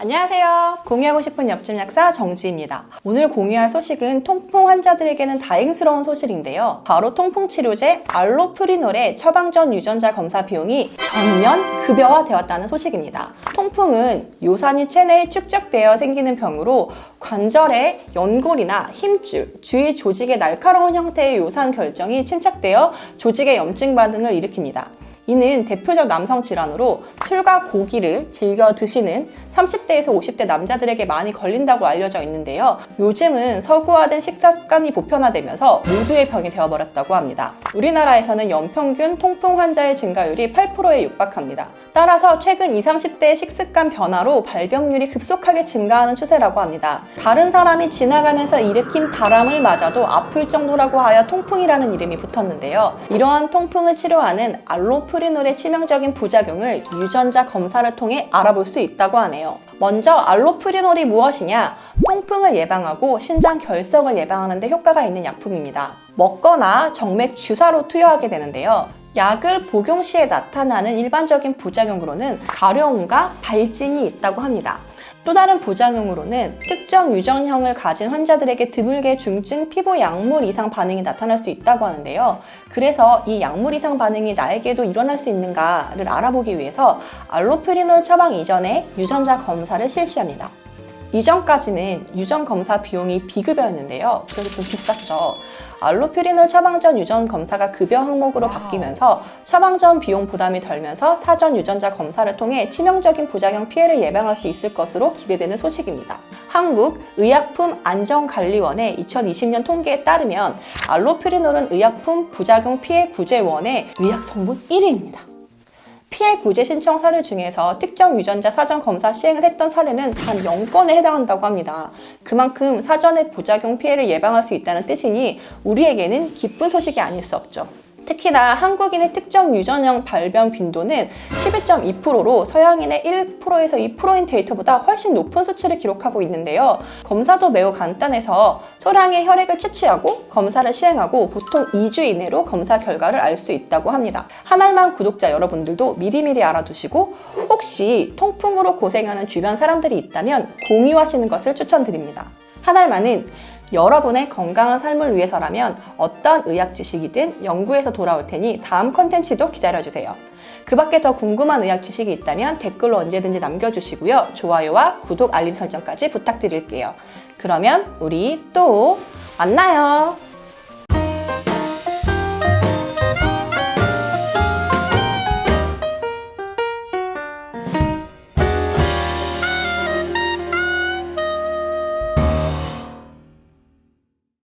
안녕하세요. 공유하고 싶은 옆집 약사 정지입니다. 오늘 공유할 소식은 통풍 환자들에게는 다행스러운 소식인데요. 바로 통풍 치료제 알로프리놀의 처방 전 유전자 검사 비용이 전면 급여화되었다는 소식입니다. 통풍은 요산이 체내에 축적되어 생기는 병으로 관절의 연골이나 힘줄, 주위 조직의 날카로운 형태의 요산 결정이 침착되어 조직의 염증 반응을 일으킵니다. 이는 대표적 남성 질환으로 술과 고기를 즐겨 드시는 30대에서 50대 남자들에게 많이 걸린다고 알려져 있는데요. 요즘은 서구화된 식사 습관이 보편화되면서 모두의 병이 되어버렸다고 합니다. 우리나라에서는 연평균 통풍 환자의 증가율이 8%에 육박합니다. 따라서 최근 20, 30대의 식습관 변화로 발병률이 급속하게 증가하는 추세라고 합니다. 다른 사람이 지나가면서 일으킨 바람을 맞아도 아플 정도라고 하여 통풍이라는 이름이 붙었는데요. 이러한 통풍을 치료하는 알로프 리놀의 치명적인 부작용을 유전자 검사를 통해 알아볼 수 있다고 하네요. 먼저 알로프리놀이 무엇이냐? 통풍을 예방하고 신장 결석을 예방하는 데 효과가 있는 약품입니다. 먹거나 정맥 주사로 투여하게 되는데요. 약을 복용 시에 나타나는 일반적인 부작용으로는 가려움과 발진이 있다고 합니다. 또 다른 부작용으로는 특정 유전형을 가진 환자들에게 드물게 중증 피부 약물 이상 반응이 나타날 수 있다고 하는데요. 그래서 이 약물 이상 반응이 나에게도 일어날 수 있는가를 알아보기 위해서 알로프리놀 처방 이전에 유전자 검사를 실시합니다. 이전까지는 유전 검사 비용이 비급여였는데요. 그래서 좀 비쌌죠. 알로피리놀 처방 전 유전 검사가 급여 항목으로 바뀌면서 처방 전 비용 부담이 덜면서 사전 유전자 검사를 통해 치명적인 부작용 피해를 예방할 수 있을 것으로 기대되는 소식입니다. 한국 의약품 안전관리원의 2020년 통계에 따르면 알로피리놀은 의약품 부작용 피해 구제원의 의약 성분 1위입니다. 피해 구제 신청 사례 중에서 특정 유전자 사전 검사 시행을 했던 사례는 단 0건에 해당한다고 합니다. 그만큼 사전의 부작용 피해를 예방할 수 있다는 뜻이니 우리에게는 기쁜 소식이 아닐 수 없죠. 특히나 한국인의 특정 유전형 발병 빈도는 11.2%로 서양인의 1%에서 2%인 데이터보다 훨씬 높은 수치를 기록하고 있는데요. 검사도 매우 간단해서 소량의 혈액을 채취하고 검사를 시행하고 보통 2주 이내로 검사 결과를 알 수 있다고 합니다. 한알만 구독자 여러분들도 미리미리 알아두시고 혹시 통풍으로 고생하는 주변 사람들이 있다면 공유하시는 것을 추천드립니다. 한알만은 여러분의 건강한 삶을 위해서라면 어떤 의학 지식이든 연구에서 돌아올 테니 다음 컨텐츠도 기다려주세요. 그 밖에 더 궁금한 의학 지식이 있다면 댓글로 언제든지 남겨주시고요. 좋아요와 구독, 알림 설정까지 부탁드릴게요. 그러면 우리 또 만나요.